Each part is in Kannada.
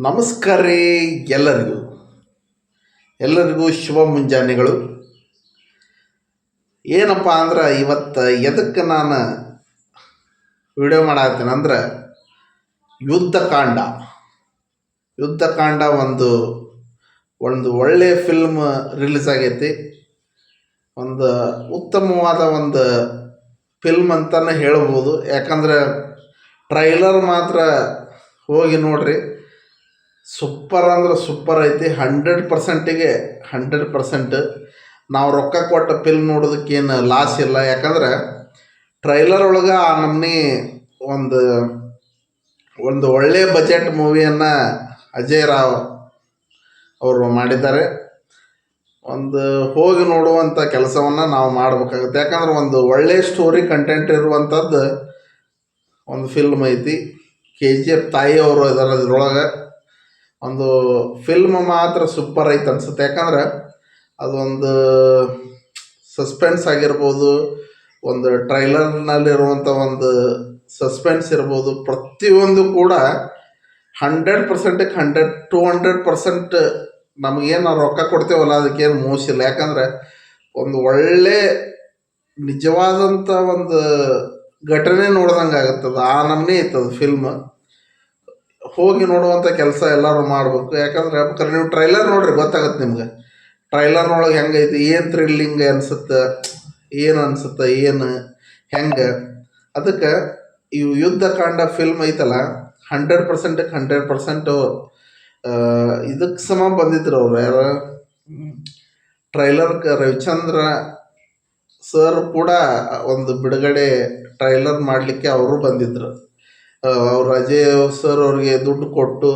ನಮಸ್ಕಾರ ಎಲ್ಲರಿಗೂ. ಎಲ್ಲರಿಗೂ ಶುಭ ಮುಂಜಾನೆಗಳು. ಏನಪ್ಪ ಅಂದ್ರೆ ಇವತ್ತು ಎದಕ್ಕೆ ನಾನು ವಿಡಿಯೋ ಮಾಡತ್ತೀನಿ ಅಂದ್ರೆ ಯುದ್ಧಕಾಂಡ. ಯುದ್ಧಕಾಂಡ ಒಂದು ಒಂದು ಒಳ್ಳೆಯ ಫಿಲ್ಮ್ ರಿಲೀಸ್ ಆಗೈತಿ. ಒಂದು ಉತ್ತಮವಾದ ಒಂದು ಫಿಲ್ಮ್ ಅಂತಲೇ ಹೇಳ್ಬೋದು. ಯಾಕಂದ್ರೆ ಟ್ರೈಲರ್ ಮಾತ್ರ ಹೋಗಿ ನೋಡ್ರಿ. ಸೂಪರ್ ಅಂದ್ರೆ ಸೂಪರ್ ಐತಿ. ಹಂಡ್ರೆಡ್ ಪರ್ಸೆಂಟಿಗೆ ಹಂಡ್ರೆಡ್ ಪರ್ಸೆಂಟ್ ನಾವು ರೊಕ್ಕ ಕೊಟ್ಟ ಫಿಲ್ಮ್ ನೋಡೋದಕ್ಕೇನು ಲಾಸ್ ಇಲ್ಲ. ಯಾಕಂದ್ರೆ ಟ್ರೈಲರ್ ಒಳಗೆ ಆ ನಮ್ಮನೆ ಒಂದು ಒಂದು ಒಳ್ಳೆಯ ಬಜೆಟ್ ಮೂವಿಯನ್ನು ಅಜಯ್ ರಾವ್ ಅವರು ಮಾಡಿದ್ದಾರೆ. ಒಂದು ಹೋಗಿ ನೋಡುವಂಥ ಕೆಲಸವನ್ನು ನಾವು ಮಾಡಬೇಕಾಗುತ್ತೆ. ಯಾಕಂದ್ರೆ ಒಂದು ಒಳ್ಳೆಯ ಸ್ಟೋರಿ ಕಂಟೆಂಟ್ ಇರುವಂಥದ್ದು ಒಂದು ಫಿಲ್ಮ್ ಐತಿ. ಕೆ ಜಿ ಎಫ್ ತಾಯಿ ಅವರು ಇದಾರೆ ಅದ್ರೊಳಗೆ. ಒಂದು ಫಿಲ್ಮ್ ಮಾತ್ರ ಸೂಪರ್ ಐತೆ ಅನ್ಸುತ್ತೆ. ಯಾಕಂದ್ರೆ ಅದೊಂದು ಸಸ್ಪೆನ್ಸ್ ಆಗಿರ್ಬೋದು, ಒಂದು ಟ್ರೈಲರ್ನಲ್ಲಿರುವಂಥ ಒಂದು ಸಸ್ಪೆನ್ಸ್ ಇರ್ಬೋದು, ಪ್ರತಿಯೊಂದು ಕೂಡ ಹಂಡ್ರೆಡ್ ಪರ್ಸೆಂಟಿಗೆ ಹಂಡ್ರೆಡ್ ಟು ಹಂಡ್ರೆಡ್ ಪರ್ಸೆಂಟ್ ನಮಗೇನು ರೊಕ್ಕ ಕೊಡ್ತೇವಲ್ಲ, ಅದಕ್ಕೇನು ಮೋಸಿಲ್ಲ ಯಾಕಂದ್ರೆ ಒಂದು ಒಳ್ಳೆ ನಿಜವಾದಂಥ ಒಂದು ಘಟನೆ ನೋಡ್ದಂಗೆ ಆಗುತ್ತದೆ ಆ ನಮೂನೆ ಇತ್ತದ ಫಿಲ್ಮ್ ಹೋಗಿ ನೋಡುವಂಥ ಕೆಲಸ ಎಲ್ಲರೂ ಮಾಡಬೇಕು. ಯಾಕಂದ್ರೆ ನೀವು ಟ್ರೈಲರ್ ನೋಡ್ರಿ, ಗೊತ್ತಾಗತ್ತೆ ನಿಮ್ಗೆ. ಟ್ರೈಲರ್ನೊಳಗೆ ಹೆಂಗೈತಿ, ಏನು ಥ್ರಿಲ್ಲಿಂಗ್ ಅನ್ಸುತ್ತೆ, ಏನು ಅನ್ಸುತ್ತೆ, ಏನು, ಹೆಂಗೆ? ಅದಕ್ಕೆ ಇವು ಯುದ್ಧಕಾಂಡ ಫಿಲ್ಮ್ ಐತಲ್ಲ ಹಂಡ್ರೆಡ್ ಪರ್ಸೆಂಟಿಗೆ ಹಂಡ್ರೆಡ್ ಪರ್ಸೆಂಟು ಇದಕ್ಕೆ ಸಮ ಬಂದಿದ್ರು ಅವ್ರು ಯಾರು? ಟ್ರೈಲರ್ ರವಿಚಂದ್ರ ಸರ್ ಕೂಡ ಒಂದು ಬಿಡುಗಡೆ ಟ್ರೈಲರ್ ಮಾಡಲಿಕ್ಕೆ ಅವರು ಬಂದಿದ್ದರು ಅವ್ರು ಅಜಯ್ ಸರ್ ಅವ್ರಿಗೆ ದುಡ್ಡು ಕೊಟ್ಟು,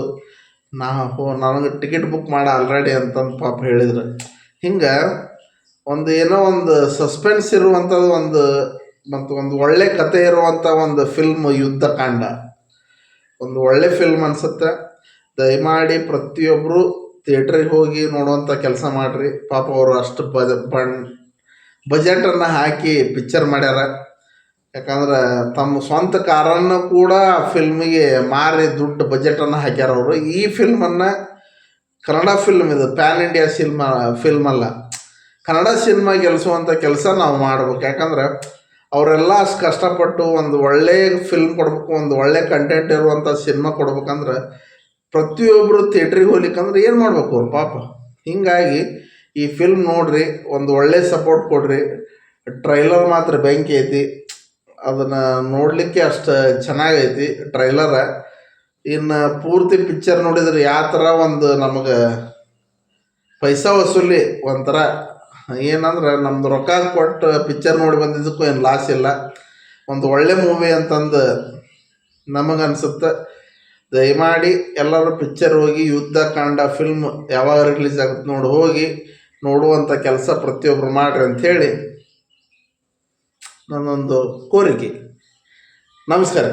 ನಾ ಹೋ, ನನಗೆ ಟಿಕೆಟ್ ಬುಕ್ ಮಾಡಿ ಆಲ್ರೆಡಿ ಅಂತಂದು ಪಾಪ ಹೇಳಿದ್ರು. ಹಿಂಗೆ ಒಂದು ಏನೋ ಒಂದು ಸಸ್ಪೆನ್ಸ್ ಇರುವಂಥದ್ದು ಒಂದು, ಮತ್ತು ಒಂದು ಒಳ್ಳೆ ಕತೆ ಇರುವಂಥ ಒಂದು ಫಿಲ್ಮ್ ಯುದ್ಧಕಾಂಡ ಒಂದು ಒಳ್ಳೆ ಫಿಲ್ಮ್ ಅನಿಸುತ್ತೆ. ದಯಮಾಡಿ ಪ್ರತಿಯೊಬ್ಬರು ಥಿಯೇಟ್ರಿಗೆ ಹೋಗಿ ನೋಡುವಂಥ ಕೆಲಸ ಮಾಡಿರಿ. ಪಾಪ ಅವರು ಅಷ್ಟು ಬಜ, ಬಣ್ ಬಜೆಟನ್ನು ಹಾಕಿ ಪಿಕ್ಚರ್ ಮಾಡ್ಯಾರ. ಯಾಕಂದ್ರೆ ತಮ್ಮ ಸ್ವಂತ ಕಾರನ್ನು ಕೂಡ ಫಿಲ್ಮಿಗೆ ಮಾರಿ ದುಡ್ಡು ಬಜೆಟನ್ನು ಹಾಕ್ಯಾರ ಅವರು. ಈ ಫಿಲ್ಮನ್ನು ಕನ್ನಡ ಫಿಲ್ಮ್ ಇದು ಪ್ಯಾನ್ ಇಂಡಿಯಾ ಸಿನಿಮಾ ಫಿಲ್ಮ್ ಅಲ್ಲ. ಕನ್ನಡ ಸಿನಿಮಾ ಗೆಲ್ಲಿಸುವಂಥ ಕೆಲಸ ನಾವು ಮಾಡ್ಬೇಕು. ಯಾಕಂದ್ರೆ ಅವರೆಲ್ಲ ಅಷ್ಟು ಕಷ್ಟಪಟ್ಟು ಒಂದು ಒಳ್ಳೆಯ ಫಿಲ್ಮ್ ಕೊಡ್ಬೇಕು, ಒಂದು ಒಳ್ಳೆ ಕಂಟೆಂಟ್ ಇರುವಂಥ ಸಿನಿಮಾ ಕೊಡ್ಬೇಕಂದ್ರೆ ಪ್ರತಿಯೊಬ್ಬರು ಥಿಯೇಟ್ರಿಗೆ ಹೋಗ್ಲಿಕ್ಕಂದ್ರೆ ಏನು ಮಾಡ್ಬೇಕು ಅವ್ರು ಪಾಪ? ಹೀಗಾಗಿ ಈ ಫಿಲ್ಮ್ ನೋಡ್ರಿ, ಒಂದು ಒಳ್ಳೆ ಸಪೋರ್ಟ್ ಕೊಡ್ರಿ. ಟ್ರೈಲರ್ ಮಾತ್ರ ಬೆಂಕಿ ಐತಿ. ಅದನ್ನು ನೋಡಲಿಕ್ಕೆ ಅಷ್ಟು ಚೆನ್ನಾಗೈತಿ ಟ್ರೈಲರ. ಇನ್ನು ಪೂರ್ತಿ ಪಿಕ್ಚರ್ ನೋಡಿದ್ರೆ ಯಾವ ಥರ ಒಂದು ನಮಗೆ ಪೈಸಾ ವಸೂಲಿ ಒಂಥರ. ಏನಂದ್ರೆ ನಮ್ದು ರೊಕ್ಕ ಕೊಟ್ಟು ಪಿಕ್ಚರ್ ನೋಡಿ ಬಂದಿದ್ದಕ್ಕೂ ಏನು ಲಾಸ್ ಇಲ್ಲ. ಒಂದು ಒಳ್ಳೆ ಮೂವಿ ಅಂತಂದು ನಮಗನ್ಸುತ್ತೆ ದಯಮಾಡಿ ಎಲ್ಲರೂ ಪಿಕ್ಚರ್ ಹೋಗಿ ಯುದ್ಧ ಕಾಂಡ ಫಿಲ್ಮ್ ಯಾವಾಗ ರಿಲೀಸ್ ಆಗುತ್ತೆ ನೋಡಿ ಹೋಗಿ ನೋಡುವಂಥ ಕೆಲಸ ಪ್ರತಿಯೊಬ್ಬರು ಮಾಡಿರಿ ಅಂಥೇಳಿ ನನ್ನೊಂದು ಕೋರಿಕೆ. ನಮಸ್ಕಾರ.